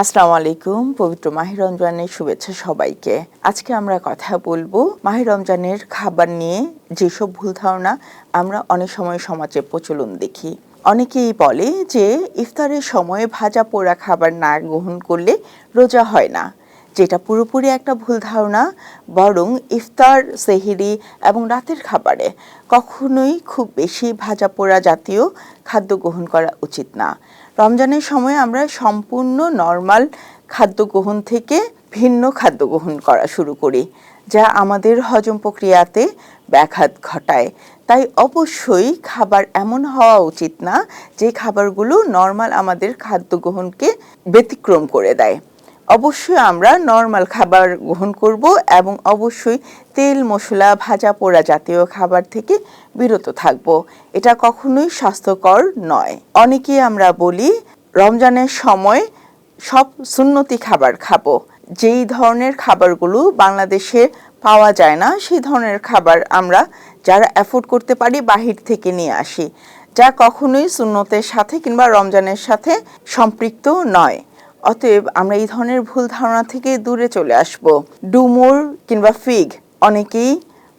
আসসালামু আলাইকুম, পবিত্র মাহির রমজানের শুভেচ্ছা সবাইকে। আজকে আমরা কথা বলব মাহির রমজানের খাবার নিয়ে যেসব ভুল ধারণা আমরা অনেক সময় সমাজে প্রচলন দেখি। অনেকেই বলে যে ইফতারের সময়ে ভাজা পোড়া খাবার না গ্রহণ করলে রোজা হয় না। যেটা পুরোপুরি একটা ভুল ধারণা, বরং ইফতার, সেহিরি এবং রাতের খাবারে কখনোই খুব বেশি ভাজা পোড়া জাতীয় খাদ্য গ্রহণ করা উচিত না। রমজানের সময় আমরা সম্পূর্ণ নর্মাল খাদ্য গ্রহণ থেকে ভিন্ন খাদ্য গ্রহণ করা শুরু করি, যা আমাদের হজম প্রক্রিয়াতে ব্যাঘাত ঘটায়। তাই অবশ্যই খাবার এমন হওয়া উচিত না যে খাবারগুলো নর্মাল আমাদের খাদ্য গ্রহণকে ব্যতিক্রম করে দেয়। অবশ্যই আমরা নর্মাল খাবার গ্রহণ করব এবং অবশ্যই তেল, মশলা, ভাজা পোড়া জাতীয় খাবার থেকে বিরত থাকব। এটা কখনোই স্বাস্থ্যকর নয়। অনেকেই আমরা বলি, রমজানের সময় সব সুন্নতি খাবার খাব। যেই ধরনের খাবারগুলো বাংলাদেশে পাওয়া যায় না, সেই ধরনের খাবার আমরা যারা অ্যাফোর্ড করতে পারি বাহির থেকে নিয়ে আসি। যা কখনোই সুন্নতের সাথে কিংবা রমজানের সাথে সম্পৃক্ত নয়। অতএব আমরা এই ধরনের ভুল ধারণা থেকে দূরে চলে আসব। ডুমুর কিংবা ফিগ অনেকেই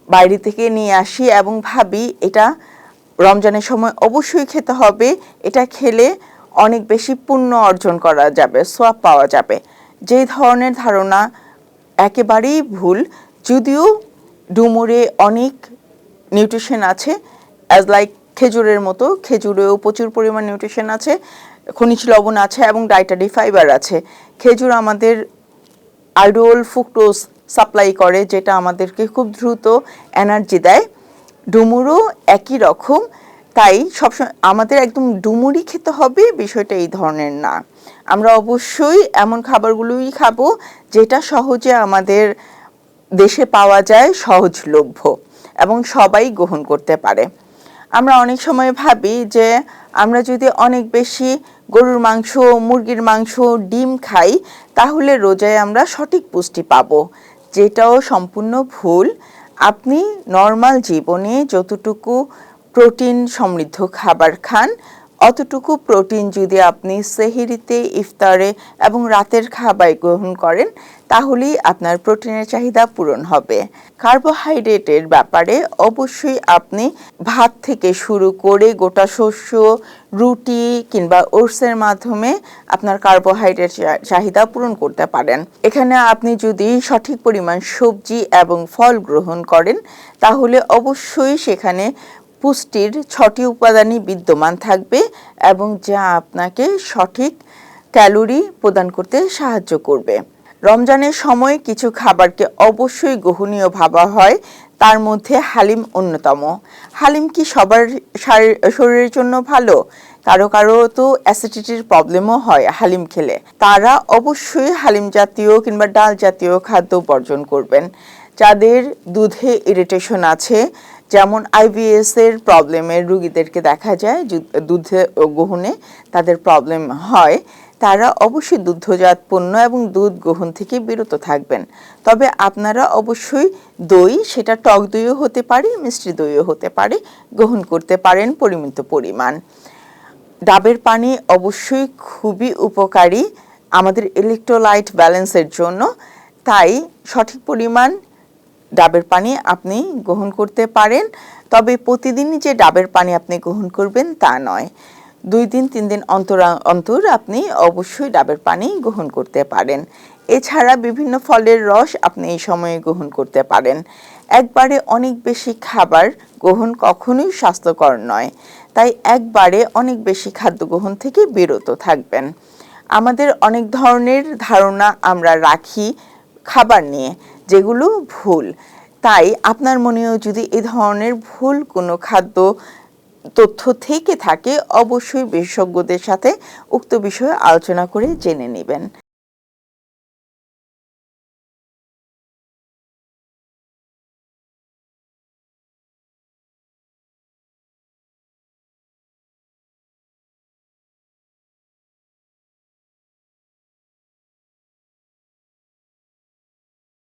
বাইরে থেকে নিয়ে আসি এবং ভাবি এটা রমজানের সময় অবশ্যই খেতে হবে, এটা খেলে অনেক বেশি পুণ্য অর্জন করা যাবে সোয়াব পাওয়া যাবে। যে ধরনের ধারণা একেবারেই ভুল, যদিও ডুমুরে অনেক নিউট্রিশন আছে অ্যাজ লাইক খেজুরের মতো, খেজুরেও প্রচুর পরিমাণ নিউট্রিশন আছে। খনিজ লবণ আছে এবং ডাইটারি ফাইবার আছে। খেজুর আমাদের আইডোল ফুক্টোজ সাপ্লাই করে, যেটা আমাদেরকে খুব দ্রুত এনার্জি দেয়। ডুমুরও একই রকম, তাই সবসময় আমাদের একদম ডুমুরি খেতে হবে, বিষয়টা এই ধরনের না। আমরা অবশ্যই এমন খাবারগুলোই খাব, যেটা সহজে আমাদের দেশে পাওয়া যায় সহজলভ্য এবং সবাই গ্রহণ করতে পারে। আমরা অনেক সময় ভাবি যে, আমরা যদি অনেক বেশি গরুর মাংস, মুরগির মাংস, ডিম খাই, তাহলে রোজায় আমরা সঠিক পুষ্টি পাব। যেটাও সম্পূর্ণ ভুল। আপনি নর্মাল জীবনে যতটুকু প্রোটিন সমৃদ্ধ খাবার খান, অতটুকু প্রোটিন যদি আপনি সেহিরিতে, ইফতারে এবং রাতের খাবার গ্রহণ করেন তাহলেই আপনার প্রোটিনের চাহিদা পূরণ হবে। কার্বোহাইড্রেটের ব্যাপারে অবশ্যই আপনি ভাত থেকে শুরু করে গোটা শস্য, রুটি কিংবা ওটসের মাধ্যমে আপনার কার্বোহাইড্রেট চাহিদা পূরণ করতে পারেন। এখানে আপনি যদি সঠিক পরিমাণ সবজি এবং ফল গ্রহণ করেন, তাহলে অবশ্যই সেখানে পুষ্টির ছটি উপাদানই বিদ্যমান থাকবে এবং যা আপনাকে সঠিক ক্যালোরি প্রদান করতে সাহায্য করবে। রমজানের সময় কিছু খাবারকে অবশ্যই গ্রহণীয় ভাবা হয়। তার মধ্যে হালিম অন্যতম। হালিম কি সবার শরীরের জন্য ভালো? কারও কারও তো অ্যাসিডিটির প্রবলেমও হয় হালিম খেলে। তারা অবশ্যই হালিম জাতীয় কিংবা ডাল জাতীয় খাদ্য বর্জন করবেন। যাদের দুধে ইরিটেশন আছে, যেমন আইবিএস এর প্রবলেমের রুগীদেরকে দেখা যায় দুধে গ্রহণে তাদের প্রবলেম হয়। তারা অবশ্যই দুগ্ধজাত পণ্য এবং দুধ গ্রহণ থেকে বিরত থাকবেন। তবে আপনারা অবশ্যই দই, সেটা টক দইও হতে পারে, মিষ্টি দইও হতে পারে, গ্রহণ করতে পারেন পরিমিত পরিমাণ। ডাবের পানি অবশ্যই খুবই উপকারী আমাদের ইলেকট্রোলাইট ব্যালেন্সের জন্য। তাই সঠিক পরিমাণ ডাবের পানি আপনি গ্রহণ করতে পারেন। তবে প্রতিদিনই যে ডাবের পানি আপনি গ্রহণ করবেন তা নয়। দুই দিন, তিন দিন অন্তর অন্তর আপনি অবশ্যই ডাবের পানি গ্রহণ করতে পারেন। এছাড়া বিভিন্ন ফলের রস আপনি এই সময়ে গ্রহণ করতে পারেন। একবারে অনেক বেশি খাবার গ্রহণ কখনোই স্বাস্থ্যকর নয়, তাই একবারে অনেক বেশি খাদ্য গ্রহণ থেকে বিরত থাকবেন। আমাদের অনেক ধরনের ধারণা আমরা রাখি খাবার নিয়ে, যেগুলো ভুল। তাই আপনার মনেও যদি এ ধরনের ভুল কোনো খাদ্য তথ্য থেকে থাকে অবশ্যই বিশেষজ্ঞদের সাথে উক্ত বিষয়ে আলোচনা করে জেনে নেবেন।